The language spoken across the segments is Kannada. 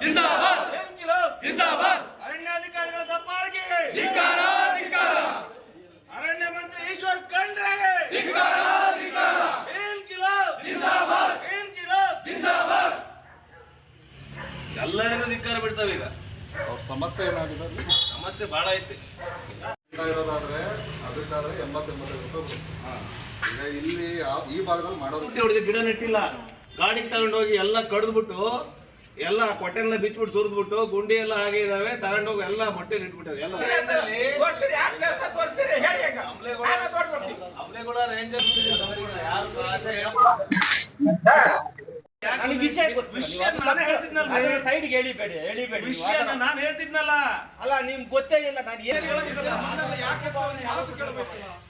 ಜಿಂದಾಬಾದ್! ಇನ್ಕಿಲಾಬ್ ಜಿಂದಾಬಾದ್! ಅರಣ್ಯಾಧಿಕಾರಿಗಳ ದಬ್ಬಾಳಿಕೆ! ಧಿಕ್ಕಾರ ಧಿಕ್ಕಾರ! ಅರಣ್ಯ ಮಂತ್ರಿ ಈಶ್ವರ್ ಖಂಡ್ರೆಗೆ! ಧಿಕ್ಕಾರ ಧಿಕ್ಕಾರ! ಇನ್ಕಿಲಾಬ್ ಜಿಂದಾಬಾದ್! ಇನ್ಕಿಲಾಬ್ ಜಿಂದಾಬಾದ್! ಎಲ್ಲರಿಗೂ ಧಿಕ್ಕಾರ ಬಿಡ್ತಾವೆ ಈಗ. ಅವ್ರ ಸಮಸ್ಯೆ ಏನಾಗಿದೆ ಸಮಸ್ಯೆ ಬಹಳ ಐತಿ. ಗಿಡ ಇರೋದಾದ್ರೆ ಅದಕ್ಕಾದ್ರೆ ಎಂಬತ್ತು ಎಂಬತ್ತೈದು ರೂಪಾಯಿ. ಈಗ ಇಲ್ಲಿ ಈ ಭಾಗದಲ್ಲಿ ಮಾಡೋದು ಗಿಡ ನೆಟ್ಟಿಲ್ಲ. ಗಾಡಿಗೆ ತಗೊಂಡೋಗಿ ಎಲ್ಲ ಕಡ್ದ್ಬಿಟ್ಟು ಎಲ್ಲ ಕೊಟ್ಟೆಲ್ಲ ಬಿಚ್ಬಿಟ್ಟು ಸುರಿದ್ಬಿಟ್ಟು ಗುಂಡಿ ಎಲ್ಲ ಹಾಗೆ ಇದಾವೆ ತಗೊಂಡೋಗಿ ಎಲ್ಲ ಮೊಟ್ಟೆ ಇಟ್ಬಿಟ್ಟಾರೆ ಎಲ್ಲ. ಅಮ್ಲೆಗೌಡ ರೇಂಜರ್ ನನಗೆ ವಿಷಯ ಅದನ್ನ ಸೈಡ್ಗೆ ಎಳಿಬೇಡಿ ಎಳಿಬೇಡಿ ವಿಷಯ ನಾನು ಹೇಳ್ತಿದ್ನಲ್ಲ. ಅಲ್ಲ ನಿಮ್ಗೆ ಗೊತ್ತೇ ಇಲ್ಲ ನಾನು ಏನ್ ಹೇಳೋದಿಲ್ಲ ಭಾವನೆ? ಯಾವ್ದು ಯಾಕೆ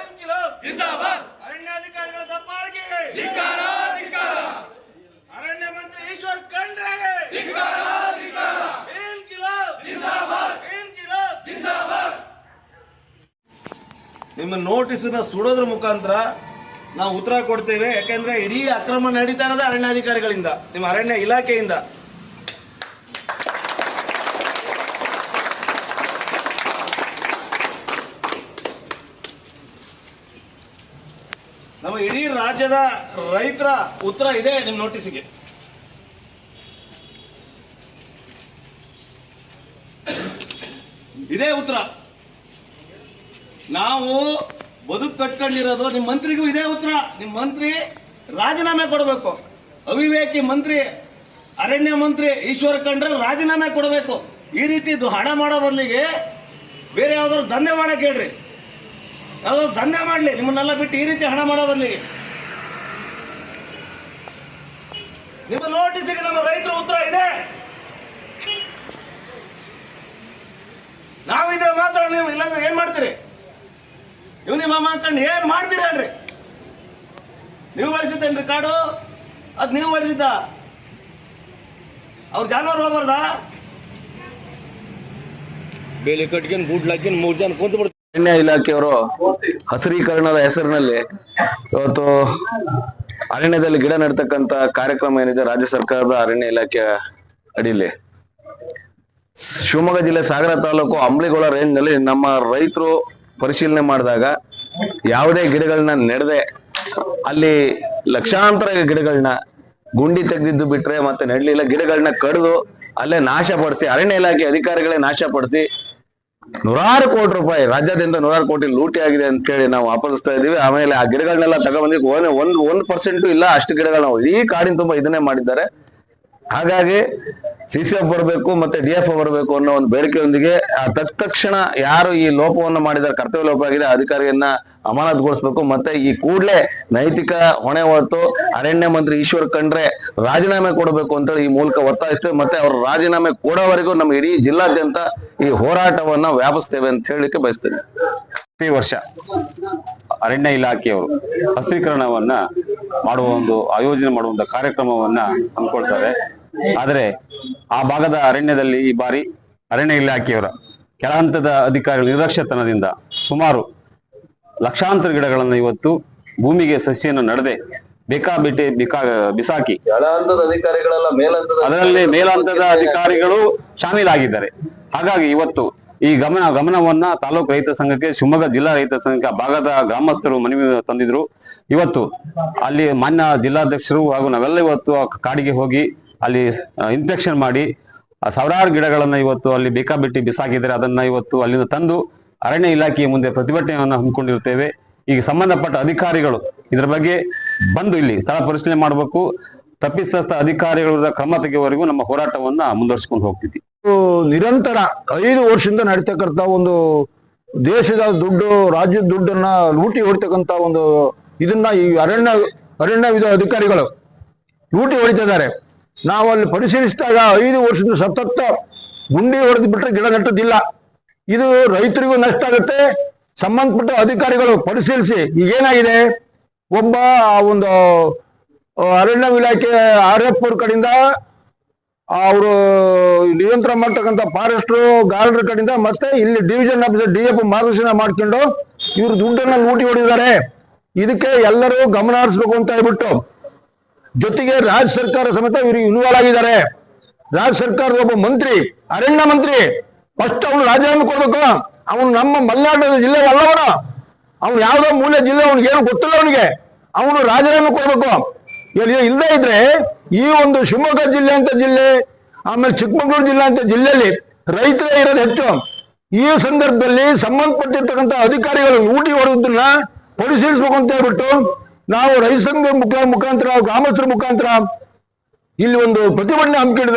ಇನ್ಕಿಲಾಬ್ ಜಿಂದಾಬಾದ್. ಅರಣ್ಯಾಧಿಕಾರಿಗಳ ಧಿಕ್ಕಾರ ಅರಣ್ಯ ಮಂತ್ರಿ ಈಶ್ವರ್ ಖಂಡ್ರೆಗೆ. ನಿಮ್ಮ ನೋಟಿಸ್ನ ಸುಡೋದ್ರ ಮುಖಾಂತರ ನಾವು ಉತ್ತರ ಕೊಡ್ತೇವೆ, ಯಾಕೆಂದ್ರೆ ಇಡೀ ಅಕ್ರಮ ನಡೀತಾ ಇರೋದು ಅರಣ್ಯಾಧಿಕಾರಿಗಳಿಂದ, ನಿಮ್ಮ ಅರಣ್ಯ ಇಲಾಖೆಯಿಂದ. ನಮ್ಮ ಇಡೀ ರಾಜ್ಯದ ರೈತರ ಉತ್ತರ ಇದೆ ನಿಮ್ಮ ನೋಟಿಸ್ಗೆ. ಇದೇ ಉತ್ತರ. ನಾವು ಬದುಕು ಕಟ್ಕೊಂಡಿರೋದು ನಿಮ್ಮ ಮಂತ್ರಿಗೂ ಇದೇ ಉತ್ತರ. ನಿಮ್ಮ ಮಂತ್ರಿ ರಾಜೀನಾಮೆ ಕೊಡಬೇಕು. ಅವಿವೇಕಿ ಮಂತ್ರಿ, ಅರಣ್ಯ ಮಂತ್ರಿ, ಈಶ್ವರ ಖಂಡ್ರೆ ರಾಜೀನಾಮೆ ಕೊಡಬೇಕು. ಈ ರೀತಿ ಹಣ ಮಾಡೋ ಬದಲಿಗೆ ಬೇರೆ ಯಾವ್ದಾದ್ರು ದಂಧೆ ಮಾಡಕ್ ಹೇಳ್ರಿ. ಯಾವ್ದಾದ್ರು ದಂಧೆ ಮಾಡಲಿ, ನಿಮ್ಮನ್ನೆಲ್ಲ ಬಿಟ್ಟು ಈ ರೀತಿ ಹಣ ಮಾಡೋ ಬದಲಿಗೆ. ನಿಮ್ಮ ನೋಟಿಸಿಗೆ ನಮ್ಮ ರೈತರ ಉತ್ತರ ಇದೆ. ನಾವಿದ್ರೆ ಮಾತ್ರ ನೀವು ಇಲ್ಲಾಂದ್ರೆ ಏನ್ ಮಾಡ್ತೀರಿ? ಇವ್ ನಿಮ್ಮ ಏನು ಅನ್ಕೊಂಡು ಏನ್ ಮಾಡ್ತೀರಿ ನೀವು ಬಳಸಿದ್ದೇನ್ರಿ ಕಾಡು ಅದ್ ನೀವು ಬಳಸಿದ್ದ ಅವ್ರ ಜಾನುವಾರು ಹೋಗ್ಬಾರ್ದ? ಬೇಲಿ ಕಟ್ಕೊಂಡು ಬೂಟ್ಲ್ ಹಾಕಿ ಮೂರ್ ಜನ ಕುಂತ ಬಿಡ್ತಾರೆ. ಅರಣ್ಯ ಇಲಾಖೆಯವರು ಹಸಿರೀಕರಣದ ಹೆಸರಿನಲ್ಲಿ ಇವತ್ತು ಅರಣ್ಯದಲ್ಲಿ ಗಿಡ ನೆಡ್ತಕ್ಕಂತ ಕಾರ್ಯಕ್ರಮ ಏನಿದೆ ರಾಜ್ಯ ಸರ್ಕಾರದ ಅರಣ್ಯ ಇಲಾಖೆ ಅಡಿಲಿ. ಶಿವಮೊಗ್ಗ ಜಿಲ್ಲೆ ಸಾಗರ ತಾಲೂಕು ಅಂಬ್ಲಿಗೋಳ ರೇಂಜ್ನಲ್ಲಿ ನಮ್ಮ ರೈತರು ಪರಿಶೀಲನೆ ಮಾಡಿದಾಗ ಯಾವುದೇ ಗಿಡಗಳನ್ನ ನೆಡದೆ ಅಲ್ಲಿ ಲಕ್ಷಾಂತರ ಗಿಡಗಳನ್ನ ಗುಂಡಿ ತೆಗೆದಿದ್ದು ಬಿಟ್ರೆ ಮತ್ತೆ ನೆಡಲಿಲ್ಲ ಗಿಡಗಳನ್ನ ಕಡಿದು ಅಲ್ಲೇ ನಾಶಪಡಿಸಿ ಅರಣ್ಯ ಇಲಾಖೆ ಅಧಿಕಾರಿಗಳೇ ನಾಶಪಡಿಸಿ ನೂರಾರು ಕೋಟಿ ರೂಪಾಯಿ ರಾಜ್ಯದಿಂದ ನೂರಾರು ಕೋಟಿ ಲೂಟಿ ಆಗಿದೆ ಅಂತ ಹೇಳಿ ನಾವು ಆಪಾದಿಸ್ತಾ ಇದೀವಿ ಆಮೇಲೆ ಆ ಗಿಡಗಳನ್ನೆಲ್ಲ ತಗೊಂಡ್ಬಂದಿ ಒಂದ್ ಒಂದ್ ಪರ್ಸೆಂಟ್ ಇಲ್ಲ, ಅಷ್ಟು ಗಿಡಗಳನ್ನ ಇಡೀ ಕಾಡಿನ ತುಂಬಾ ಇದನ್ನೇ ಮಾಡಿದ್ದಾರೆ. ಹಾಗಾಗಿ ಸಿ ಸಿ ಎಫ್ ಬರಬೇಕು ಮತ್ತೆ ಡಿ ಎಫ್ ಬರಬೇಕು ಅನ್ನೋ ಒಂದು ಬೇಡಿಕೆಯೊಂದಿಗೆ ತಕ್ಷಣ ಯಾರು ಈ ಲೋಪವನ್ನು ಮಾಡಿದ್ದಾರೆ ಕರ್ತವ್ಯ ಲೋಪ ಆಗಿದೆ ಅಧಿಕಾರಿಯನ್ನ ಅಮಾನತುಗೊಳಿಸಬೇಕು. ಮತ್ತೆ ಈ ಕೂಡಲೇ ನೈತಿಕ ಹೊಣೆ ಹೊತ್ತು ಅರಣ್ಯ ಮಂತ್ರಿ ಈಶ್ವರ್ ಖಂಡ್ರೆ ರಾಜೀನಾಮೆ ಕೊಡಬೇಕು ಅಂತೇಳಿ ಈ ಮೂಲಕ ಒತ್ತಾಯಿಸ್ತೇವೆ. ಮತ್ತೆ ಅವರು ರಾಜೀನಾಮೆ ಕೊಡೋವರೆಗೂ ನಮ್ಮ ಇಡೀ ಜಿಲ್ಲಾದ್ಯಂತ ಈ ಹೋರಾಟವನ್ನ ವ್ಯಾಪಿಸ್ತೇವೆ ಅಂತ ಹೇಳಲಿಕ್ಕೆ ಬಯಸ್ತೇನೆ. ಪ್ರತಿ ವರ್ಷ ಅರಣ್ಯ ಇಲಾಖೆಯವರು ಹಸಿರೀಕರಣವನ್ನ ಮಾಡುವ ಒಂದು ಆಯೋಜನೆ ಮಾಡುವಂತ ಕಾರ್ಯಕ್ರಮವನ್ನ ಹಮ್ಮಿಕೊಳ್ತಾರೆ. ಆದರೆ ಆ ಭಾಗದ ಅರಣ್ಯದಲ್ಲಿ ಈ ಬಾರಿ ಅರಣ್ಯ ಇಲಾಖೆಯವರ ಕೆಳ ಹಂತದ ಅಧಿಕಾರಿಗಳ ನಿರ್ಲಕ್ಷ್ಯತನದಿಂದ ಸುಮಾರು ಲಕ್ಷಾಂತರ ಗಿಡಗಳನ್ನು ಇವತ್ತು ಭೂಮಿಗೆ ಸಸಿಯನ್ನು ನಡೆದೆ. ಬೇಕಾಬಿಟ್ಟಿ ಬಿಕಾ ಬಿಸಾಕಿ. ಕೆಳಹಂತದ ಅಧಿಕಾರಿಗಳೆಲ್ಲ ಮೇಲಂತದ ಅದರಲ್ಲಿ ಮೇಲಂತದ ಅಧಿಕಾರಿಗಳು ಶಾಮೀಲಾಗಿದ್ದಾರೆ. ಹಾಗಾಗಿ ಇವತ್ತು ಈ ಗಮನ ಗಮನವನ್ನ ತಾಲೂಕು ರೈತ ಸಂಘಕ್ಕೆ ಶಿವಮೊಗ್ಗ ಜಿಲ್ಲಾ ರೈತ ಸಂಘಕ್ಕೆ ಭಾಗದ ಗ್ರಾಮಸ್ಥರು ಮನವಿ ತಂದಿದ್ರು. ಇವತ್ತು ಅಲ್ಲಿ ಮಾನ್ಯ ಜಿಲ್ಲಾಧ್ಯಕ್ಷರು ಹಾಗೂ ನಾವೆಲ್ಲ ಇವತ್ತು ಕಾಡಿಗೆ ಹೋಗಿ ಅಲ್ಲಿ ಇನ್ಫೆಕ್ಷನ್ ಮಾಡಿ ಸಾವಿರಾರು ಗಿಡಗಳನ್ನ ಇವತ್ತು ಅಲ್ಲಿ ಬೇಕಾಬಿಟ್ಟಿ ಬಿಸಾಕಿದ್ರೆ ಅದನ್ನ ಇವತ್ತು ಅಲ್ಲಿಂದ ತಂದು ಅರಣ್ಯ ಇಲಾಖೆಯ ಮುಂದೆ ಪ್ರತಿಭಟನೆಯನ್ನು ಹಮ್ಮಿಕೊಂಡಿರುತ್ತೇವೆ ಈಗ ಸಂಬಂಧಪಟ್ಟ ಅಧಿಕಾರಿಗಳು ಇದರ ಬಗ್ಗೆ ಬಂದು ಇಲ್ಲಿ ಸ್ಥಳ ಪರಿಶೀಲನೆ ಮಾಡಬೇಕು. ತಪ್ಪಿತಸ್ಥ ಅಧಿಕಾರಿಗಳ ಕ್ರಮ ತೆಗೆಯುವವರೆಗೂ ನಮ್ಮ ಹೋರಾಟವನ್ನ ಮುಂದುವರಿಸಿಕೊಂಡು ಹೋಗ್ತಿದ್ವಿ ನಿರಂತರ ಐದು ವರ್ಷದಿಂದ ನಡೀತಕ್ಕಂಥ ಒಂದು ದೇಶದ ದುಡ್ಡು, ರಾಜ್ಯದ ದುಡ್ಡನ್ನ ಲೂಟಿ ಹೊಡಿತಕ್ಕಂಥ ಒಂದು ಇದನ್ನ ಈ ಅರಣ್ಯ ಅರಣ್ಯ ವಿಧ ಅಧಿಕಾರಿಗಳು ಲೂಟಿ ಹೊಡಿತಿದ್ದಾರೆ ನಾವು ಅಲ್ಲಿ ಪರಿಶೀಲಿಸಿದಾಗ ಐದು ವರ್ಷದ ಸತತ ಗುಂಡಿ ಹೊಡೆದು ಬಿಟ್ಟರೆ ಗಿಡ ನೆಟ್ಟದಿಲ್ಲ ಇದು ರೈತರಿಗೂ ನಷ್ಟ ಆಗುತ್ತೆ. ಸಂಬಂಧಪಟ್ಟ ಅಧಿಕಾರಿಗಳು ಪರಿಶೀಲಿಸಿ, ಈಗೇನಾಗಿದೆ? ಒಬ್ಬ, ಆ ಒಂದು ಅರಣ್ಯ ಇಲಾಖೆ ಆರ್ ಎಫ್ ಕಡೆಯಿಂದ ಅವರು ನಿಯಂತ್ರಣ ಮಾಡ್ತಕ್ಕಂಥ ಫಾರೆಸ್ಟ್ರು ಗಾರ್ಡರ್ ಕಡೆಯಿಂದ ಮತ್ತೆ ಇಲ್ಲಿ ಡಿವಿಷನ್ ಆಫೀಸರ್ ಡಿ ಎಫ್ ಮಾರ್ಗದರ್ಶನ ಮಾಡ್ಕೊಂಡು ಇವರು ದುಡ್ಡನ್ನ ಲೂಟಿ ಹೊಡಿದ್ದಾರೆ ಇದಕ್ಕೆ ಎಲ್ಲರೂ ಗಮನ ಹರಿಸ್ಬೇಕು ಅಂತ ಹೇಳ್ಬಿಟ್ಟು ಜೊತೆಗೆ ರಾಜ್ಯ ಸರ್ಕಾರ ಸಮೇತ ಇವರು ಇನ್ವಾಲ್ವ್ ಆಗಿದ್ದಾರೆ. ರಾಜ್ಯ ಸರ್ಕಾರದ ಒಬ್ಬ ಮಂತ್ರಿ, ಅರಣ್ಯ ಮಂತ್ರಿ ಫಸ್ಟ್ ಅವನು ರಾಜೀನಾಮೆ ಕೊಡ್ಬೇಕು. ಅವನು ನಮ್ಮ ಮಲೆನಾಡು ಜಿಲ್ಲೆ ಅಲ್ಲವನು ಅವನು ಯಾವ್ದೋ ಮೂಲೆ ಜಿಲ್ಲೆ ಅವ್ನಿಗೆ ಏನು ಗೊತ್ತಿಲ್ಲ ಅವನಿಗೆ. ಅವನು ರಾಜೀನಾಮೆ ಕೊಡ್ಬೇಕು. ಇಲ್ಲಿ ಇಲ್ಲದೆ ಇದ್ರೆ ಈ ಒಂದು ಶಿವಮೊಗ್ಗ ಜಿಲ್ಲೆ ಅಂತ ಜಿಲ್ಲೆ, ಆಮೇಲೆ ಚಿಕ್ಕಮಗಳೂರು ಜಿಲ್ಲೆ ಅಂತ ಜಿಲ್ಲೆಯಲ್ಲಿ ರೈತರೇ ಇರೋದು ಹೆಚ್ಚು. ಈ ಸಂದರ್ಭದಲ್ಲಿ ಸಂಬಂಧಪಟ್ಟಿರ್ತಕ್ಕಂಥ ಅಧಿಕಾರಿಗಳು ಊಟಿ ಹೊಡೆದನ್ನ ಪರಿಶೀಲಿಸಬೇಕು ಅಂತ ಹೇಳ್ಬಿಟ್ಟು ನಾವು ರೈತ ಮುಖ ಮುಖಾಂತರ ಗ್ರಾಮಸ್ಥರ ಮುಖಾಂತರ ಇಲ್ಲಿ ಒಂದು ಪ್ರತಿಭಟನೆ ಹಮ್ಮಿಕೊಂಡಿದ್ದೇವೆ.